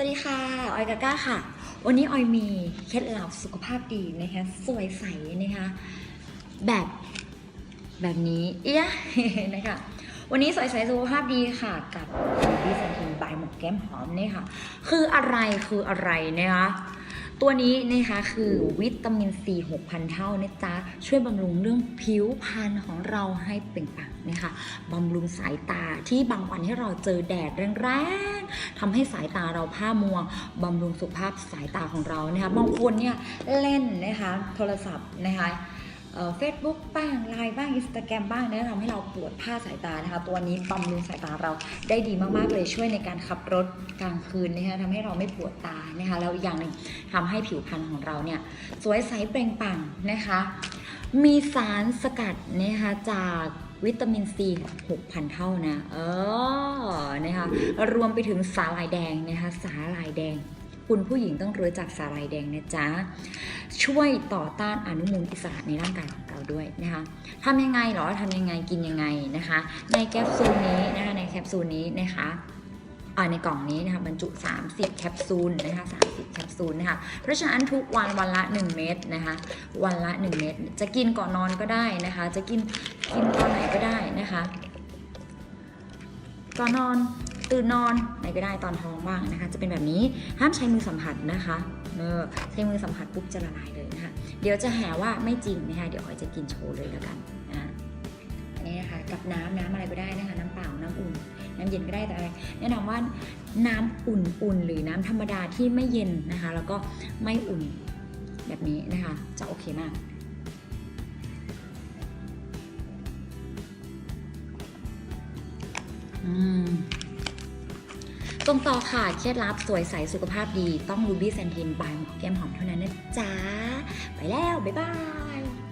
สวัสดีค่ะ ออยกาก้าค่ะ วันนี้ออยมีเคล็ดลับสุขภาพดีนะคะสวยใสนะคะแบบแบบนี้เอ๊ะนะคะวันนี้สวยใสสุขภาพดีค่ะ กับดีสันทีนบายหมกแก้มหอมนี่ค่ะ คืออะไรคืออะไรนะคะ ตัวนี้นะคะคือวิตามินซี6,000 เท่านะจ๊ะ ช่วยบำรุงเรื่องผิวพรรณของเราให้เปล่งปลั่งนะคะบำรุงสายตาที่บางวันที่เราเจอแดดแรงๆทำให้สายตาเราผ้ามัวบำรุงสุขภาพสายตาของเรานะคะบางคนเนี่ยเล่นนะคะโทรศัพท์นะคะ เฟซบุ๊กบ้างไลน์บ้างอินสตาแกรมบ้างเนี่ยทำให้เราปวดผ้าสายตานะคะ ตัวนี้บำรุงสายตาเราได้ดีมากๆเลยช่วยในการขับรถกลางคืนนะคะทำให้เราไม่ปวดตานะคะแล้วอีกอย่างหนึ่งทำให้ผิวพรรณของเราเนี่ยสวยใสเปล่งปลั่งนะคะ มีสารสกัดนะคะจากวิตามินซี6,000 เท่านะ เออ นะคะ รวมไปถึงสาหร่ายแดงนะคะ สาหร่ายแดง คุณผู้หญิงต้องรู้จักสาหร่ายแดงนะจ๊ะ ช่วยต่อต้านอนุมูลอิสระในร่างกายของเราด้วยนะคะทำยังไงหรอทำยังไงกินยังไงนะคะ ในแคปซูลนี้นะคะในแคปซูลนี้นะคะในกล่องนี้นะคะบรรจุ 30 แคปซูลนะคะ30 แคปซูลนะคะเพราะฉะนั้นทุกวันวันละ 1 เม็ดนะคะวันละ 1 เม็ดจะกินก่อนนอนก็ได้นะคะ จะกินกินตอนไหนก็ได้นะคะก่อนนอน ตื่นนอนไหนก็ได้ตอนท้องว่างนะคะ จะเป็นแบบนี้ห้ามใช้มือสัมผัสนะคะเออใช้มือสัมผัสปุ๊บจะละลายเลยนะคะเดี๋ยวจะแหว่าไม่จริงนะคะเดี๋ยวออยจะกินโชว์เลยแล้วกันอ่าอันนี้นะคะกับน้ำน้ำอะไรก็ได้นะคะ น้ำเปล่าน้ำอุ่น น้ำเย็นก็ได้แต่อะไรแนะนำว่าน้ำอุ่นๆหรือน้ำธรรมดาที่ไม่เย็นนะคะ แล้วก็ไม่อุ่นแบบนี้นะคะจะโอเคมากอืม ตรงต่อค่ะ เคล็ดลับสวยใสสุขภาพดีต้องรูบี้แซนทินบายหมอแก้มหอมเท่านั้นนะจ๊ะ ไปแล้ว บ๊ายบาย